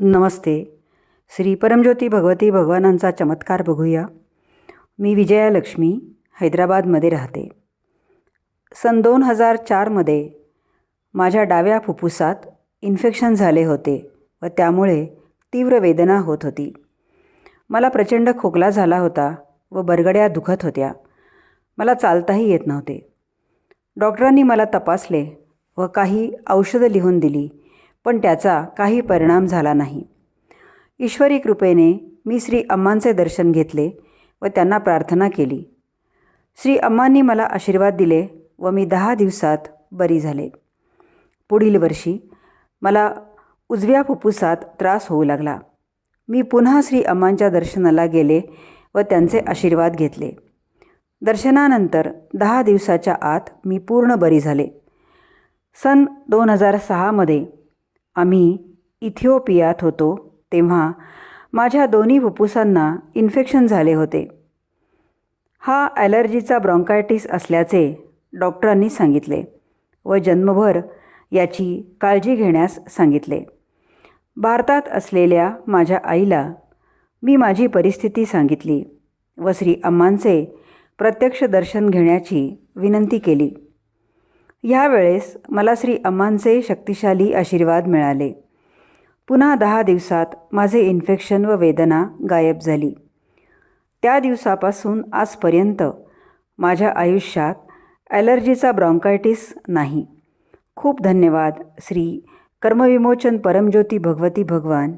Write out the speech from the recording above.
नमस्ते. श्री परमज्योती भगवती भगवानांचा चमत्कार बघूया. मी विजयालक्ष्मी हैदराबादमध्ये राहते. सन दोन हजार चारमध्ये माझ्या डाव्या फुफ्फुसात इन्फेक्शन झाले होते व त्यामुळे तीव्र वेदना होत होती. मला प्रचंड खोकला झाला होता व बरगड्या दुखत होत्या. मला चालताही येत नव्हते. डॉक्टरांनी मला तपासले व काही औषधं लिहून दिली. पण त्याचा काही परिणाम झाला नाही. ईश्वरी कृपेने मी श्री अम्मांचे दर्शन घेतले व त्यांना प्रार्थना केली. श्री अम्मांनी मला आशीर्वाद दिले व मी दहा दिवसात बरी झाले. पुढील वर्षी मला उजव्या फुफ्फुसात त्रास होऊ लागला. मी पुन्हा श्री अम्मांच्या दर्शनाला गेले व त्यांचे आशीर्वाद घेतले. दर्शनानंतर दहा दिवसाच्या आत मी पूर्ण बरी झाले. सन दोन हजार सहामध्ये आम्ही इथिओपियात होतो तेव्हा माझ्या दोन्ही फुप्फुसांना इन्फेक्शन झाले होते. हा ॲलर्जीचा ब्रॉन्कायटिस असल्याचे डॉक्टरांनी सांगितले व जन्मभर याची काळजी घेण्यास सांगितले. भारतात असलेल्या माझ्या आईला मी माझी परिस्थिती सांगितली व श्री अम्मांचे प्रत्यक्ष दर्शन घेण्याची विनंती केली. यावेळेस मला श्री अम्मांचे शक्तिशाली आशीर्वाद मिळाले. पुन्हा दहा दिवसात माझे इन्फेक्शन व वेदना गायब झाली. त्या दिवसापासून आजपर्यंत माझ्या आयुष्यात ॲलर्जीचा ब्रॉन्कायटिस नाही. खूप धन्यवाद श्री कर्मविमोचन परमज्योती भगवती भगवान.